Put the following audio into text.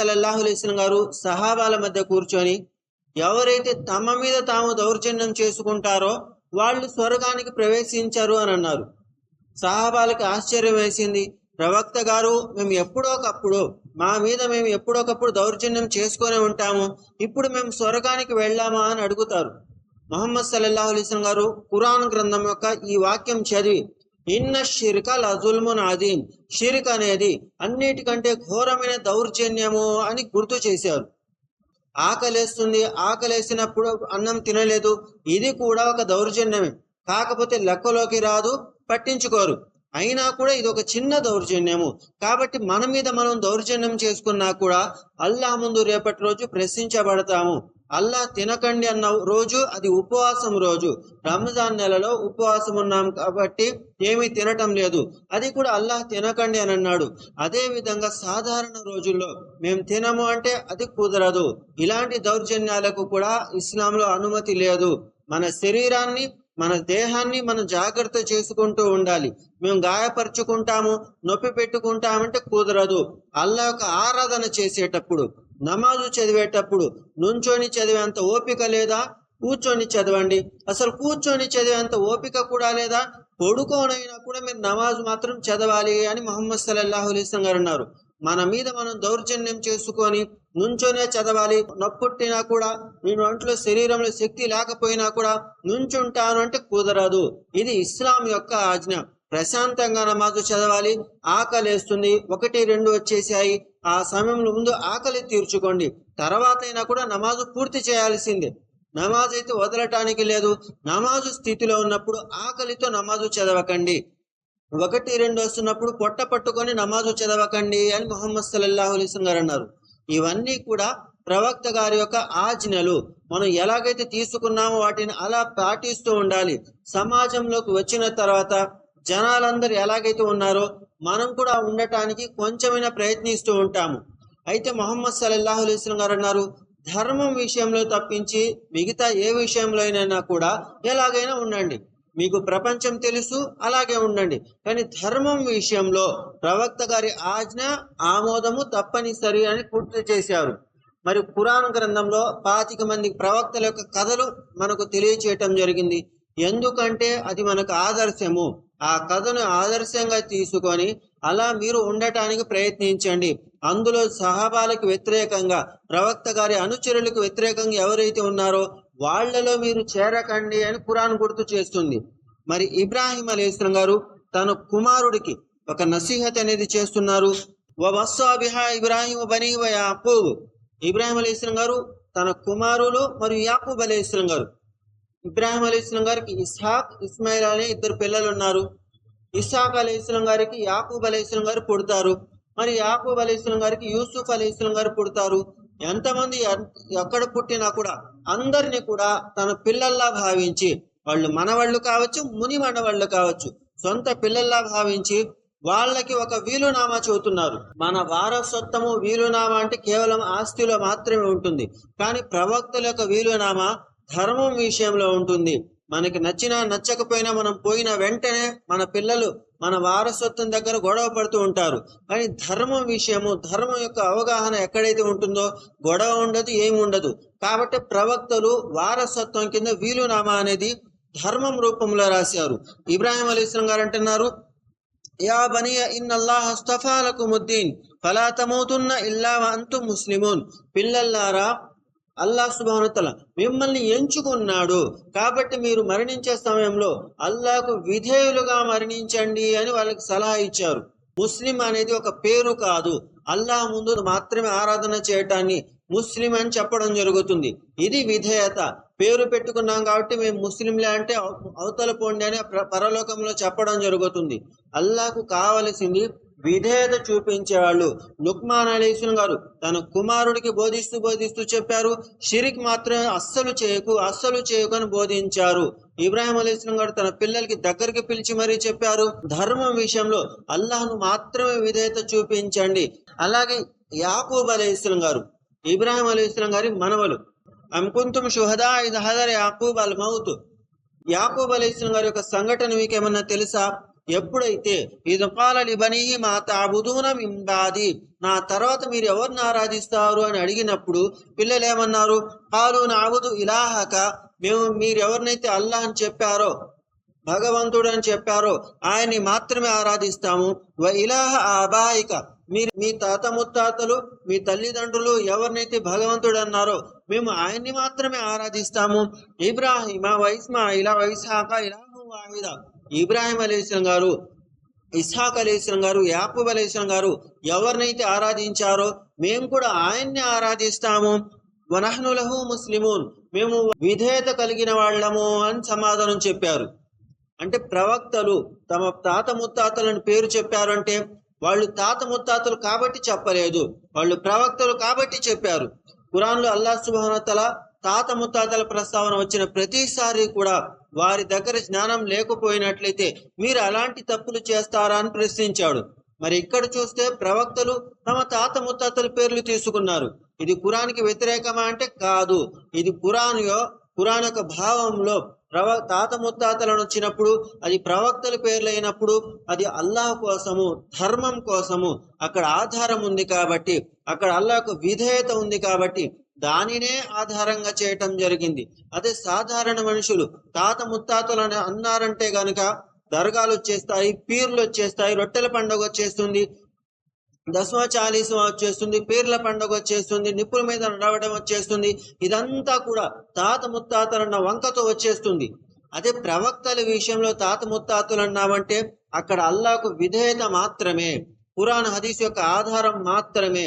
సల్లల్లాహు అలైస్లం గారు సహాబాల మధ్య కూర్చొని ఎవరైతే తమ మీద తాము దౌర్జన్యం చేసుకుంటారో వాళ్ళు స్వర్గానికి ప్రవేశించారు అని అన్నారు. సహాబాలకు ఆశ్చర్యం వేసింది. ప్రవక్త గారు మేము ఎప్పుడోకప్పుడు మా మీద మేము ఎప్పుడోకప్పుడు దౌర్జన్యం చేసుకొని ఉంటాము. ఇప్పుడు మేము స్వర్గానికి వెళ్ళామా అని అడుగుతారు. మొహమ్మద్ సల్లల్లాహు గారు కురాన్ గ్రంథం యొక్క ఈ వాక్యం చదివి ఇన్న షిర్క లజుల్మున్ అదీం షిర్క్ అనేది అన్నిటికంటే ఘోరమైన దౌర్జన్యము అని గుర్తు చేశారు. ఆకలేస్తుంది ఆకలేసినప్పుడు అన్నం తినలేదు. ఇది కూడా ఒక దౌర్జన్యమే. కాకపోతే లెక్కలోకి రాదు పట్టించుకోరు. అయినా కూడా ఇది ఒక చిన్న దౌర్జన్యము. కాబట్టి మన మీద మనం దౌర్జన్యం చేసుకున్నా కూడా అల్లా ముందు రేపటి రోజు ప్రశ్నించబడతాము. అల్లా తినకండి అన్న రోజు అది ఉపవాసం రోజు. రంజాన్ నెలలో ఉపవాసం ఉన్నాం కాబట్టి ఏమీ తినటం లేదు. అది కూడా అల్లాహ్ తినకండి అని అన్నాడు. అదే విధంగా సాధారణ రోజుల్లో మేము తినము అంటే అది కుదరదు. ఇలాంటి దౌర్జన్యాలకు కూడా ఇస్లాంలో అనుమతి లేదు. మన శరీరాన్ని మన దేహాన్ని మనం జాగ్రత్త చేసుకుంటూ ఉండాలి. మేము గాయపరుచుకుంటాము నొప్పి పెట్టుకుంటామంటే కుదరదు. అల్లా యొక్క ఆరాధన చేసేటప్పుడు నమాజు చదివేటప్పుడు నుంచొని చదివేంత ఓపిక లేదా? కూర్చొని చదవండి. అసలు కూర్చొని చదివేంత ఓపిక కూడా లేదా? పడుకోనైనా కూడా మీరు నమాజ్ మాత్రం చదవాలి అని మొహమ్మద్ సల్లల్లాహు అలైస్లం గారు అన్నారు. మన మీద మనం దౌర్జన్యం చేసుకొని నుంచొనే చదవాలి. నొప్పుట్టినా కూడా నేను ఒంట్లో శరీరంలో శక్తి లేకపోయినా కూడా నుంచుంటాను అంటే కుదరదు. ఇది ఇస్లాం యొక్క ఆజ్ఞ. ప్రశాంతంగా నమాజు చదవాలి. ఆకలేస్తుంది. ఒకటి రెండు వచ్చేసాయి. ఆ సమయంలో ముందు ఆకలి తీర్చుకోండి. తర్వాత అయినా కూడా నమాజు పూర్తి చేయాల్సిందే. నమాజ్ అయితే వదలటానికి లేదు. నమాజు స్థితిలో ఉన్నప్పుడు ఆకలితో నమాజు చదవకండి. ఒకటి రెండు వస్తున్నప్పుడు పొట్ట పట్టుకొని నమాజు చదవకండి అని మొహమ్మద్ సల్లల్లాహు గారు అన్నారు. ఇవన్నీ కూడా ప్రవక్త గారి యొక్క ఆజ్ఞలు. మనం ఎలాగైతే తీసుకున్నామో వాటిని అలా పాటిస్తూ ఉండాలి. సమాజంలోకి వచ్చిన తర్వాత జనాలందరూ ఎలాగైతే ఉన్నారో మనం కూడా ఉండటానికి కొంచెమైనా ప్రయత్నిస్తూ ఉంటాము. అయితే మొహమ్మద్ సల్లల్లాహు అలైస్ గారు అన్నారు ధర్మం విషయంలో తప్పించి మిగతా ఏ విషయంలో అయినా కూడా ఎలాగైనా ఉండండి. మీకు ప్రపంచం తెలుసు అలాగే ఉండండి. కానీ ధర్మం విషయంలో ప్రవక్త గారి ఆజ్ఞ ఆమోదము తప్పనిసరి అని పూర్తి చేశారు. మరి పురాణ గ్రంథంలో పాతిక మంది ప్రవక్తల యొక్క కథలు మనకు తెలియచేయటం జరిగింది. ఎందుకంటే అది మనకు ఆదర్శము. ఆ కథను ఆదర్శంగా తీసుకొని అలా మీరు ఉండటానికి ప్రయత్నించండి. అందులో సహాబాలకు వ్యతిరేకంగా ప్రవక్త గారి అనుచరులకు వ్యతిరేకంగా ఎవరైతే ఉన్నారో వాళ్ళలో మీరు చేరకండి అని ఖురాన్ గుర్తు చేస్తుంది. మరి ఇబ్రాహిం అలీస్లం గారు తన కుమారుడికి ఒక నసీహత్ అనేది చేస్తున్నారు. బిహా ఇబ్రాహిం బనీ వ యాకూబ్ ఇబ్రాహిం అలీస్లం గారు తన కుమారులు మరియు యాకూబ్ అలీస్లం గారు. ఇబ్రాహిం ఇస్లాం గారికి ఇస్హాక్ ఇస్మాయిల్ అనే ఇద్దరు పిల్లలు ఉన్నారు. ఇస్హాక్ ఇస్లాం గారికి యాకూబ్ అలీస్లం గారు పుడతారు. మరి యాకూబ్ అలీస్లం గారికి యూసుఫ్ అలీస్లం గారు పుడతారు. ఎంతమంది ఎక్కడ పుట్టినా కూడా అందరినీ కూడా తన పిల్లల్లా భావించి వాళ్ళు మనవాళ్ళు కావచ్చు ముని మనవాళ్ళు కావచ్చు సొంత పిల్లల్లా భావించి వాళ్ళకి ఒక వీలునామా చెబుతున్నారు. మన వారసత్వము వీలునామా అంటే కేవలం ఆస్తిలో మాత్రమే ఉంటుంది. కానీ ప్రవక్తల యొక్క వీలునామా ధర్మం విషయంలో ఉంటుంది. మనకి నచ్చినా నచ్చకపోయినా మనం పోయిన వెంటనే మన పిల్లలు మన వారసత్వం దగ్గర గొడవ పడుతూ ఉంటారు. కానీ ధర్మం విషయము ధర్మం యొక్క అవగాహన ఎక్కడైతే ఉంటుందో గొడవ ఉండదు ఏమి ఉండదు. కాబట్టి ప్రవక్తలు వారసత్వం కింద వీలునామా అనేది ధర్మం రూపంలో రాశారు. ఇబ్రాహిం అలీస్లం గారు అంటున్నారు యా బనియ ఇన్ అల్లాహ్ అస్తఫాలకు ముద్దీన్ ఫలా తమూతున్న ఇల్లా అంతు ముస్లిమూన్. పిల్లల్లారా అల్లాహ్ సుభానతల మిమ్మల్ని ఎంచుకున్నాడు. కాబట్టి మీరు మరణించే సమయంలో అల్లాకు విధేయులుగా మరణించండి అని వాళ్ళకి సలహా ఇచ్చారు. ముస్లిం అనేది ఒక పేరు కాదు. అల్లాహ్ ముందు మాత్రమే ఆరాధన చేయటాన్ని ముస్లిం అని చెప్పడం జరుగుతుంది. ఇది విధేయత. పేరు పెట్టుకున్నాం కాబట్టి మేము ముస్లింలే అంటే అవతల పోండి అని పరలోకంలో చెప్పడం జరుగుతుంది. అల్లాకు కావలసింది విధేయత చూపించేవాళ్ళు. లుక్మాన్ అలీస్లం గారు తన కుమారుడికి బోధిస్తూ బోధిస్తూ చెప్పారు షిరిక్ మాత్రమే అస్సలు చేయకు అస్సలు చేయకు అని బోధించారు. ఇబ్రాహిం అలీస్లం గారు తన పిల్లలకి దగ్గరికి పిలిచి మరీ చెప్పారు ధర్మం విషయంలో అల్లాహ్ను మాత్రమే విధేయత చూపించండి. అలాగే యాకూబ్ అలీస్లం గారు ఇబ్రాహిం అలీస్లం గారి మనవలు అంకుంతుం షుహదా ఇది హదర్ యాకూబ్ అల్ మౌత్. యాకూబ్ అలీస్లం గారి యొక్క సంఘటన మీకేమన్నా తెలుసా? ఎప్పుడైతే ఇది పాలని మా తాబుదూన మింబాది నా తర్వాత మీరు ఎవరిని ఆరాధిస్తారు అని అడిగినప్పుడు పిల్లలు ఏమన్నారు? కాలు నాబుదు ఇలాహక మేము మీరు ఎవరినైతే అల్లాహ్ అని చెప్పారో భగవంతుడు అని చెప్పారో ఆయన్ని మాత్రమే ఆరాధిస్తాము. వ ఇలాహ ఆబాయిక మీరు మీ తాత ముత్తాతలు మీ తల్లిదండ్రులు ఎవరినైతే భగవంతుడు అన్నారో మేము ఆయన్ని మాత్రమే ఆరాధిస్తాము. ఇబ్రాహిమ వైస్మాయిల వైశాఖ ఇలా వాయిదా ఇబ్రాహిం అలీస్లం గారు ఇస్హాక్ అలీస్లం గారు యాకూబ్ అలీస్లం గారు ఎవరినైతే ఆరాధించారో మేము కూడా ఆయన్ని ఆరాధిస్తాము. వనహ్నులహు ముస్లిమూన్ మేము విధేయత కలిగిన వాళ్ళము అని సమాధానం చెప్పారు. అంటే ప్రవక్తలు తమ తాత ముత్తాతలను పేరు చెప్పారంటే వాళ్ళు తాత ముత్తాతలు కాబట్టి చెప్పలేదు వాళ్ళు ప్రవక్తలు కాబట్టి చెప్పారు. ఖురాన్లో అల్లా సుబానతల తాత ముత్తాతల ప్రస్తావన వచ్చిన ప్రతిసారి కూడా వారి దగ్గర జ్ఞానం లేకపోయినట్లయితే మీరు అలాంటి తప్పులు చేస్తారా అని ప్రశ్నించాడు. మరి ఇక్కడ చూస్తే ప్రవక్తలు తమ తాత ముత్తాతల పేర్లు తీసుకున్నారు. ఇది పురాణకి వ్యతిరేకమా అంటే కాదు. ఇది ఖురాన్ యో భావంలో ప్రవ తాత ముత్తాతలను వచ్చినప్పుడు అది ప్రవక్తల పేర్లు అయినప్పుడు అది అల్లాహ్ కోసము ధర్మం కోసము అక్కడ ఆధారం ఉంది కాబట్టి అక్కడ అల్లాహకు విధేయత ఉంది కాబట్టి దానినే ఆధారంగా చేయటం జరిగింది. అదే సాధారణ మనుషులు తాత ముత్తాతలను అన్నారంటే గనక దర్గాలు వచ్చేస్తాయి పీర్లు వచ్చేస్తాయి రొట్టెల పండుగ వచ్చేస్తుంది దశమ చాలీసం వచ్చేస్తుంది పీర్ల పండుగ వచ్చేస్తుంది నిప్పుల మీద నడవడం వచ్చేస్తుంది. ఇదంతా కూడా తాత ముత్తాతలన్న వంకతో వచ్చేస్తుంది. అదే ప్రవక్తల విషయంలో తాత ముత్తాతలు అన్నామంటే అక్కడ అల్లాకు విధేయత మాత్రమే పురాణ హదీస్ యొక్క ఆధారం మాత్రమే.